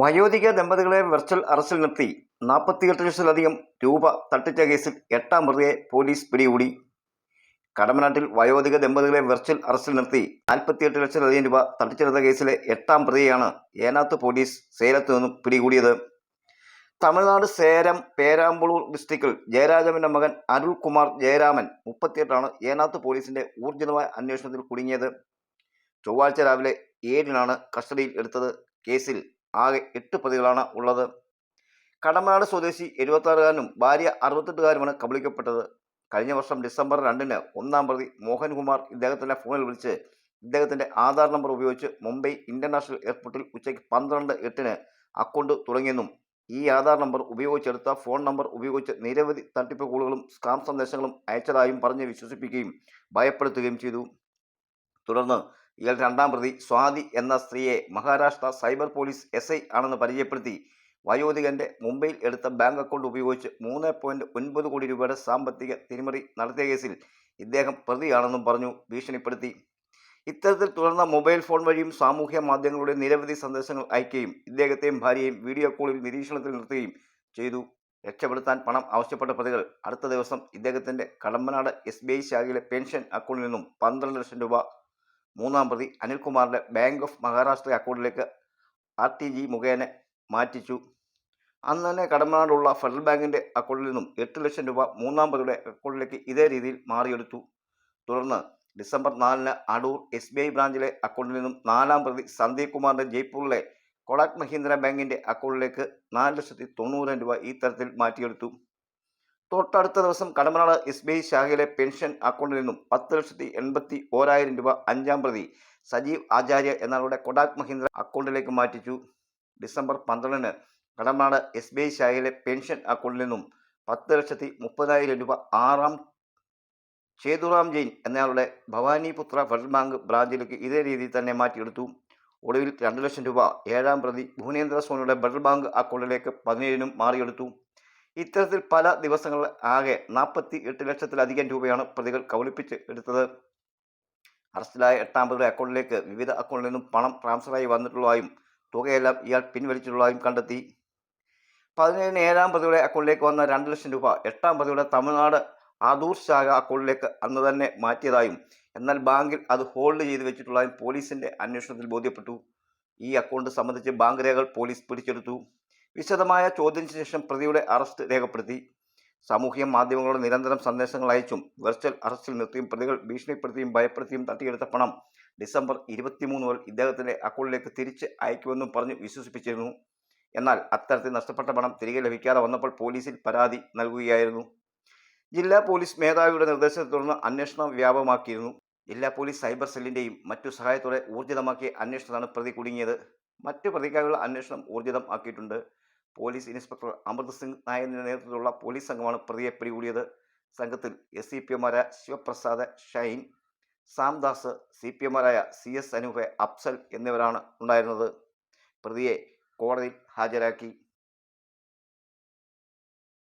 വയോധിക ദമ്പതികളെ വെർച്വൽ അറസ്റ്റിൽ നിർത്തി നാൽപ്പത്തിയെട്ട് ലക്ഷത്തിലധികം രൂപ തട്ടിച്ച കേസിൽ എട്ടാം പ്രതിയെ പോലീസ് പിടികൂടി. കടമനാട്ടിൽ വയോധിക ദമ്പതികളെ വെർച്വൽ അറസ്റ്റിൽ നിർത്തി നാൽപ്പത്തിയെട്ട് ലക്ഷത്തിലധികം രൂപ തട്ടിച്ചെടുത്ത കേസിലെ എട്ടാം പ്രതിയാണ് ഏനാത്ത് പോലീസ് സേലത്ത് നിന്നും പിടികൂടിയത്. തമിഴ്നാട് സേരം പേരാമ്പളൂർ ഡിസ്ട്രിക്റ്റിൽ ജയരാജമിന്റെ മകൻ അരുൾകുമാർ ജയരാമൻ മുപ്പത്തിയെട്ടാണ് ഏനാത്ത് പോലീസിന്റെ ഊർജിതമായ അന്വേഷണത്തിൽ കുടുങ്ങിയത്. ചൊവ്വാഴ്ച രാവിലെ ഏഴിനാണ് കസ്റ്റഡിയിൽ എടുത്തത് കേസിൽ ആകെ എട്ട് പ്രതികളാണ് ഉള്ളത്. കടമനാട് സ്വദേശി എഴുപത്താറുകാരനും ഭാര്യ അറുപത്തെട്ടുകാരുമാണ് കബളിക്കപ്പെട്ടത്. കഴിഞ്ഞ വർഷം ഡിസംബർ രണ്ടിന് ഒന്നാം പ്രതി മോഹൻകുമാർ ഇദ്ദേഹത്തിന്റെ ഫോണിൽ വിളിച്ച് ഇദ്ദേഹത്തിന്റെ ആധാർ നമ്പർ ഉപയോഗിച്ച് മുംബൈ ഇന്റർനാഷണൽ എയർപോർട്ടിൽ ഉച്ചയ്ക്ക് പന്ത്രണ്ട് എട്ടിന് അക്കൗണ്ട് തുടങ്ങിയെന്നും ഈ ആധാർ നമ്പർ ഉപയോഗിച്ചെടുത്ത ഫോൺ നമ്പർ ഉപയോഗിച്ച് നിരവധി തട്ടിപ്പ് കോളുകളും സ്കാം സന്ദേശങ്ങളും അയച്ചതായും പറഞ്ഞ് വിശ്വസിപ്പിക്കുകയും ഭയപ്പെടുത്തുകയും ചെയ്തു. തുടർന്ന് ഇയാൾ രണ്ടാം പ്രതി. സ്വാതി എന്ന സ്ത്രീയെ Maharashtra cyber police S I ആണെന്ന് പരിചയപ്പെടുത്തി. വയോധികന്റെ മുംബൈയിൽ എടുത്ത ബാങ്ക് അക്കൗണ്ട് ഉപയോഗിച്ച് മൂന്ന് പോയിന്റ് ഒൻപത് കോടി രൂപയുടെ സാമ്പത്തിക തിരിമറി നടത്തിയ കേസിൽ ഇദ്ദേഹം പ്രതിയാണെന്നും പറഞ്ഞു ഭീഷണിപ്പെടുത്തി. ഇത്തരത്തിൽ തുടർന്ന മൊബൈൽ ഫോൺ വഴിയും സാമൂഹ്യ മാധ്യമങ്ങളുടെ നിരവധി സന്ദേശങ്ങൾ അയക്കുകയും ഇദ്ദേഹത്തെയും ഭാര്യയെയും വീഡിയോ കോളിൽ നിരീക്ഷണത്തിൽ നിർത്തുകയും ചെയ്തു. രക്ഷപ്പെടുത്താൻ പണം ആവശ്യപ്പെട്ട പ്രതികൾ അടുത്ത ദിവസം ഇദ്ദേഹത്തിന്റെ കടമ്പനാട് എസ് ബി ഐ ശാഖയിലെ പെൻഷൻ അക്കൗണ്ടിൽ നിന്നും പന്ത്രണ്ട് ലക്ഷം രൂപ മൂന്നാം പ്രതി അനിൽകുമാറിന്റെ ബാങ്ക് ഓഫ് മഹാരാഷ്ട്ര അക്കൗണ്ടിലേക്ക് ആർ ടി ജി മുഖേന മാറ്റിച്ചു. അന്ന് തന്നെ കടമനാടുള്ള ഫെഡറൽ ബാങ്കിന്റെ അക്കൗണ്ടിൽ നിന്നും എട്ട് ലക്ഷം രൂപ മൂന്നാം പ്രതിയുടെ അക്കൗണ്ടിലേക്ക് ഇതേ രീതിയിൽ മാറിയെടുത്തു. തുടർന്ന് ഡിസംബർ നാലിന് അടൂർ എസ് ബി ഐ ബ്രാഞ്ചിലെ അക്കൗണ്ടിൽ നിന്നും നാലാം പ്രതി സന്ദീപ് കുമാറിന്റെ ജയ്പൂരിലെ കൊടാക് മഹീന്ദ്ര ബാങ്കിന്റെ അക്കൗണ്ടിലേക്ക് നാല് ലക്ഷത്തി തൊണ്ണൂറായിരം രൂപ ഈ തരത്തിൽ മാറ്റിയെടുത്തു. തൊട്ടടുത്ത ദിവസം കടമനാട് എസ് ബി ഐ ശാഖയിലെ പെൻഷൻ അക്കൗണ്ടിൽ നിന്നും പത്ത് ലക്ഷത്തി എൺപത്തി ഓരായിരം രൂപ അഞ്ചാം പ്രതി സജീവ് ആചാര്യ എന്നയാളുടെ കൊടാക് മഹീന്ദ്ര അക്കൗണ്ടിലേക്ക് മാറ്റിച്ചു. ഡിസംബർ പന്ത്രണ്ടിന് കടമനാട് എസ് ബി ഐ ശാഖയിലെ പെൻഷൻ അക്കൗണ്ടിൽ നിന്നും പത്ത് ലക്ഷത്തി മുപ്പതിനായിരം രൂപ ആറാം ചേതുറാം ജെയിൻ എന്നയാളുടെ ഭവാനിപുത്ര ഫെഡറൽ ബാങ്ക് ബ്രാഞ്ചിലേക്ക് ഇതേ രീതിയിൽ തന്നെ മാറ്റിയെടുത്തു. ഒടുവിൽ രണ്ട് ലക്ഷം രൂപ ഏഴാം പ്രതി ഭുവനേന്ദ്ര സോണിയുടെ ഫെഡറൽ ബാങ്ക് അക്കൗണ്ടിലേക്ക് പതിനേഴിനും മാറിയെടുത്തു. ഇത്തരത്തിൽ പല ദിവസങ്ങളിൽ ആകെ നാൽപ്പത്തി എട്ട് ലക്ഷത്തിലധികം രൂപയാണ് പ്രതികൾ കബളിപ്പിച്ച് എടുത്തത്. അറസ്റ്റിലായ എട്ടാം പ്രതിയുടെ അക്കൗണ്ടിലേക്ക് വിവിധ അക്കൗണ്ടിൽ നിന്നും പണം ട്രാൻസ്ഫറായി വന്നിട്ടുള്ളതായും തുകയെല്ലാം ഇയാൾ പിൻവലിച്ചിട്ടുള്ളതായും കണ്ടെത്തി. പതിനേഴിന് ഏഴാം പ്രതിയുടെ അക്കൗണ്ടിലേക്ക് വന്ന രണ്ട് ലക്ഷം രൂപ എട്ടാം പ്രതിയുടെ തമിഴ്നാട് ആദൂർ ശാഖ അക്കൗണ്ടിലേക്ക് അന്ന് തന്നെ മാറ്റിയതായും എന്നാൽ ബാങ്കിൽ അത് ഹോൾഡ് ചെയ്ത് വെച്ചിട്ടുള്ളതായും പോലീസിന്റെ അന്വേഷണത്തിൽ ബോധ്യപ്പെട്ടു. ഈ അക്കൗണ്ട് സംബന്ധിച്ച് ബാങ്ക് രേഖകൾ പോലീസ് പിടിച്ചെടുത്തു. വിശദമായ ചോദ്യത്തിന് ശേഷം പ്രതിയുടെ അറസ്റ്റ് രേഖപ്പെടുത്തി. സാമൂഹ്യ മാധ്യമങ്ങളോട് നിരന്തരം സന്ദേശങ്ങൾ അയച്ചും വെർച്വൽ അറസ്റ്റിൽ നിർത്തിയും പ്രതികൾ ഭീഷണിപ്പെടുത്തിയും ഭയപ്പെടുത്തിയും തട്ടിയെടുത്ത പണം ഡിസംബർ ഇരുപത്തിമൂന്ന് മുതൽ ഇദ്ദേഹത്തിന്റെ അക്കൗണ്ടിലേക്ക് തിരിച്ച് അയക്കുമെന്നും പറഞ്ഞ് വിശ്വസിപ്പിച്ചിരുന്നു. എന്നാൽ അത്തരത്തിൽ നഷ്ടപ്പെട്ട പണം തിരികെ ലഭിക്കാതെ വന്നപ്പോൾ പോലീസിൽ പരാതി നൽകുകയായിരുന്നു. ജില്ലാ പോലീസ് മേധാവിയുടെ നിർദ്ദേശത്തെ തുടർന്ന് അന്വേഷണം വ്യാപകമാക്കിയിരുന്നു. ജില്ലാ പോലീസ് സൈബർ സെല്ലിന്റെയും മറ്റു സഹായത്തോടെ ഊർജിതമാക്കിയ അന്വേഷണത്താണ് പ്രതി കുടുങ്ങിയത്. മറ്റ് പ്രതിക്കായുള്ള അന്വേഷണം ഊർജിതം ആക്കിയിട്ടുണ്ട് പോലീസ് ഇൻസ്പെക്ടർ അമൃത് സിംഗ് നായരിന്റെ നേതൃത്വത്തിലുള്ള പോലീസ് സംഘമാണ് പ്രതിയെ പിടികൂടിയത്. സംഘത്തിൽ എസ് സി പി എമാരായ ശിവപ്രസാദ് ഷൈൻ സാംദാസ് സി പി എമാരായ സി എസ് അനൂപ് അഫ്സൽ എന്നിവരാണ് ഉണ്ടായിരുന്നത്. പ്രതിയെ കോടതിയിൽ ഹാജരാക്കി.